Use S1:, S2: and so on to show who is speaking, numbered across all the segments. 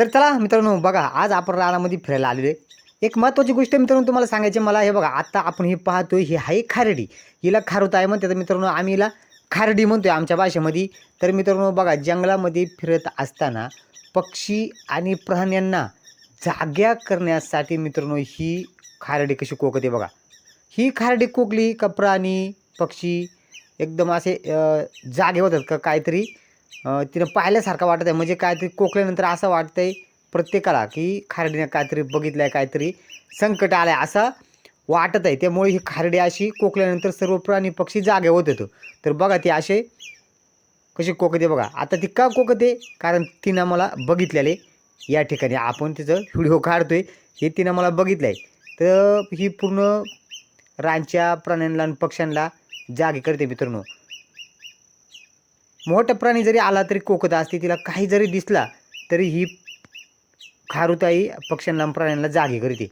S1: तर चला मित्रांनो बघा आज आपण रानामध्ये फिरायला आलेलो आहे. एक महत्त्वाची गोष्ट मित्रांनो तुम्हाला सांगायची मला हे बघा आता आपण हे पाहतो ही आहे खारडी. हिला खारुत आहे म्हणते तर मित्रांनो आम्ही हिला खारडी म्हणतो आहे आमच्या भाषेमध्ये. तर मित्रांनो बघा जंगलामध्ये फिरत असताना पक्षी आणि प्राण्यांना जाग्या करण्यासाठी मित्रांनो ही खारडी कशी कोकते बघा. ही खारडी कोकली का प्राणी पक्षी एकदम असे जागे होतात का काहीतरी. तिनं पाहिल्यासारखं वाटत आहे. म्हणजे काहीतरी कोकल्यानंतर असं वाटतंय प्रत्येकाला की खारडीनं काहीतरी बघितलं आहे काहीतरी संकट आलं आहे असं वाटत आहे. त्यामुळे ही खारडी अशी कोकल्यानंतर सर्व प्राणी पक्षी जागे होत येतो तर बघा ती असे कशी कोकते बघा. आता ती का कोकते? कारण तिनं मला बघितलेले या ठिकाणी. आपण तिचं व्हिडिओ काढतो आहे हे तिनं मला बघितलं आहे तर ही पूर्ण रानच्या प्राण्यांना आणि पक्ष्यांना जागे करते मित्रांनो. मोठा प्राणी जरी आला तरी कोकदा असते तिला काही जरी दिसला तरी ही खारुताई पक्ष्यांना प्राण्यांना जागे करते.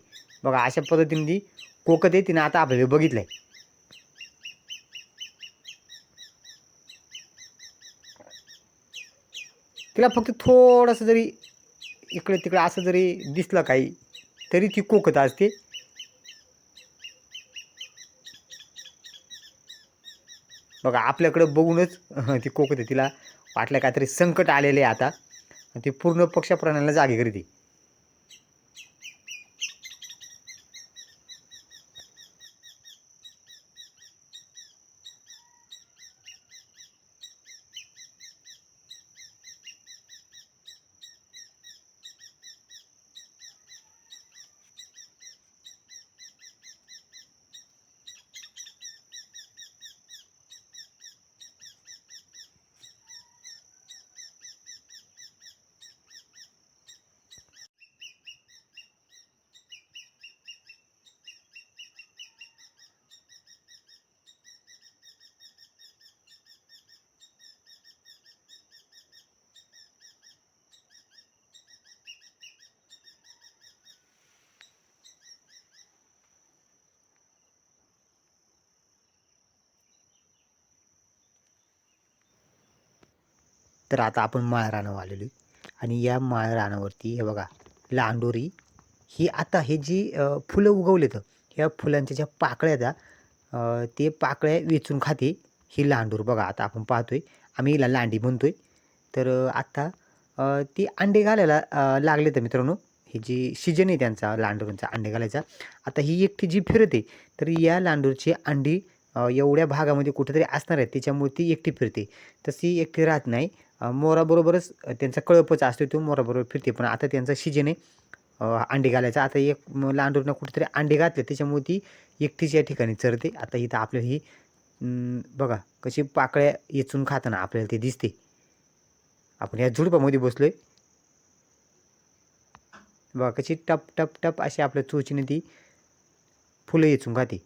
S1: बघा अशा पद्धतीने ती आहे तिनं आता आपल्याला बघितलंय. तिला फक्त थोडंसं जरी इकडे तिकडे असं जरी दिसलं काही तरी ती कोकत असते. बघा आपल्याकडं बघूनच ती कोकते तिला वाटलं काहीतरी संकट आलेले आहे आता. ती पूर्ण पक्षप्रणालीला जागी करते. तर आता आपण माळरानावर आलेलो आहे. आणि या माळरानावरती हे बघा लांडोरी ही आता हे जी फुलं उगवलेत ह्या फुलांच्या ज्या पाकळ्या त्या ते पाकळ्या वेचून खाते ही लांडूर. बघा आता आपण पाहतोय आम्ही हिला लांडी म्हणतोय. तर आत्ता आता ती अंडे घालायला लागले तर मित्रांनो. हे जी सीजन आहे त्यांचा लांडोरांचा अंडे घालायचा. आता ही एकटी जी फिरते तर या लांडूरची अंडी एवढ्या भागामध्ये कुठेतरी असणार आहेत त्याच्यामुळे ती एकटी फिरते. तशी एकटी राहत नाही. मोराबरोबरच त्यांचा कळपच असतो तो मोराबरोबर फिरते. पण आता त्यांचा सीजन आहे. अंडी अंडे घालायचा. आता एक लांडूरनं कुठेतरी अंडे घातले. त्याच्यामुळे ती एकटीच या ठिकाणी चरते. आता इथं आपल्याला ही बघा कशी पाकळ्या येचून खाताना आपल्याला ते दिसते. आपण या झुडपामध्ये बसलो आहे बघा कशी टप टप टप अशी आपल्या चोचीने ती फुलं येचून खाते.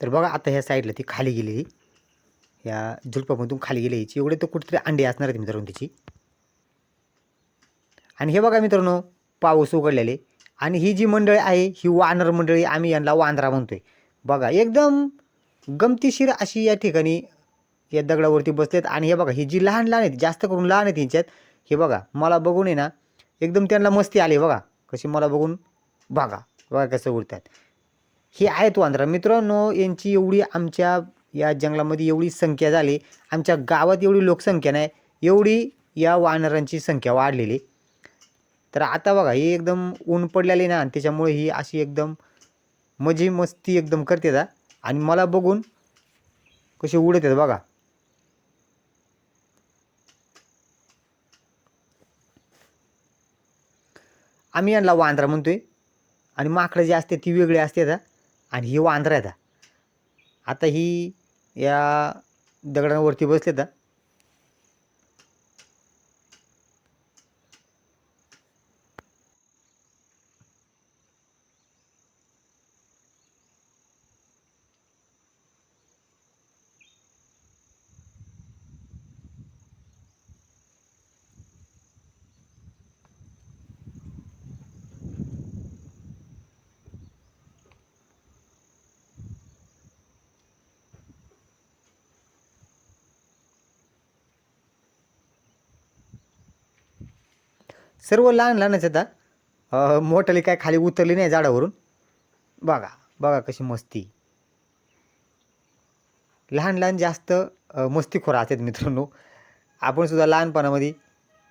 S1: तर बघा आता ह्या साईडला ती खाली गेलेली. या झुडपामधून खाली गेली याची. एवढे तर कुठेतरी अंडे असणार आहेत मित्रांनो तिची. आणि हे बघा मित्रांनो पाऊस उघडलेले. आणि ही जी मंडळी आहे ही वानर मंडळी आम्ही यांना वांद्रा म्हणतोय. बघा एकदम गमतीशीर अशी या ठिकाणी या दगडावरती बसलेत. आणि हे बघा ही जी लहान लहान आहेत जास्त करून लहान आहेत यांच्यात. हे बघा मला बघून आहे ना एकदम त्यांना मस्ती आली बघा. कशी मला बघून बघा बघा कसं उडतात. हे आहेत वांद्रा. मित्रांनो यांची एवढी आमच्या या जंगलामध्ये एवढी संख्या झाली आमच्या गावात एवढी लोकसंख्या नाही एवढी या वानरांची संख्या वाढलेली. तर आता बघा ही एकदम ऊन पडलेली ना आणि त्याच्यामुळे ही अशी एकदम मजे मस्ती एकदम करते दा. आणि मला बघून कसे उडत आहेत बघा. आम्ही यांना वांद्रा म्हणतोय. आणि माकडं जी असते ती वेगळी असते आता आणि ही वांद्रा आता ही या दगडांवरती बसले तर सर्व लहान लहानच आता मोठाली काय खाली उतरली नाही झाडावरून. बघा बघा कशी मस्ती. लहान लहान जास्त मस्तीखोर असतात मित्रांनो. आपण सुद्धा लहानपणामध्ये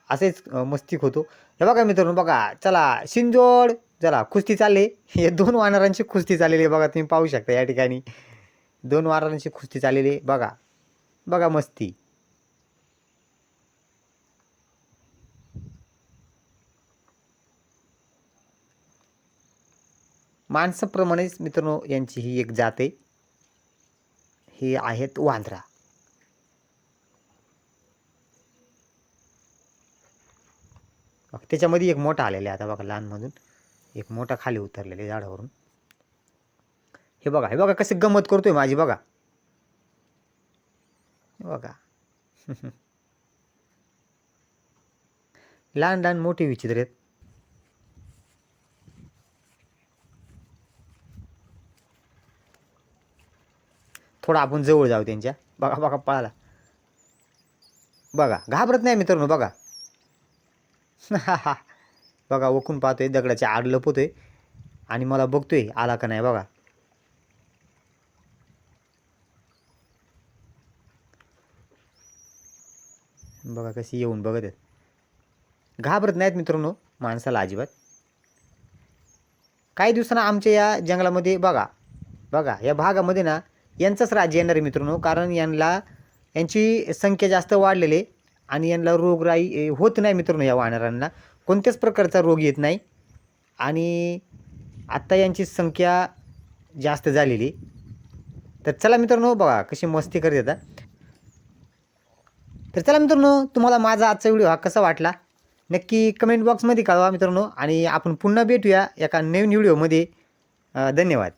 S1: असेच मस्तीक होतो. हे बघा मित्रांनो बघा चला शिंजोड चला कुस्ती चालले. हे दोन वानरांची कुस्ती चाललेली आहे बघा तुम्ही पाहू शकता या ठिकाणी. दोन वानरांची कुस्ती चाललेली आहे बघा. बघा मस्ती. माणसाप्रमाणेच मित्रांनो यांची ही एक जात आहे. ही आहेत वांद्रा. बघ, त्याच्यामध्ये एक मोठा आलेला आहे आता बघा लहानमधून. एक मोठा खाली उतरलेला आहे झाडावरून. हे बघा हे बघा कसं गंमत करतोय माझी बघा. बघा. लहान लहान मोठे विचित्र आहेत. थोडा आपण जवळ जाऊ त्यांच्या. बघा बघा पळाला. बघा घाबरत नाही मित्रांनो बघा. बघा ओकून पाहतोय दगडाच्या आड लपवतोय. आणि मला बघतोय आला का नाही बघा. बघा कशी येऊन बघत आहेत. घाबरत नाहीत मित्रांनो माणसाला अजिबात. काही दिवसांना आमच्या या जंगलामध्ये बघा बघा या भागामध्ये ना यांचंच राज्य येणार आहे मित्रांनो. कारण यांना यांची संख्या जास्त वाढलेली आहे आणि यांना रोगराई होत नाही मित्रांनो या वानरांना कोणत्याच प्रकारचा रोग येत नाही. आणि आत्ता यांची संख्या जास्त झालेली तर चला मित्रांनो बघा कशी मस्ती करत येतात तर चला मित्रांनो तुम्हाला माझा आजचा व्हिडिओ हा कसा वाटला? नक्की कमेंट बॉक्समध्ये कळवा मित्रांनो. आणि आपण पुन्हा भेटूया एका नवीन व्हिडिओमध्ये. धन्यवाद.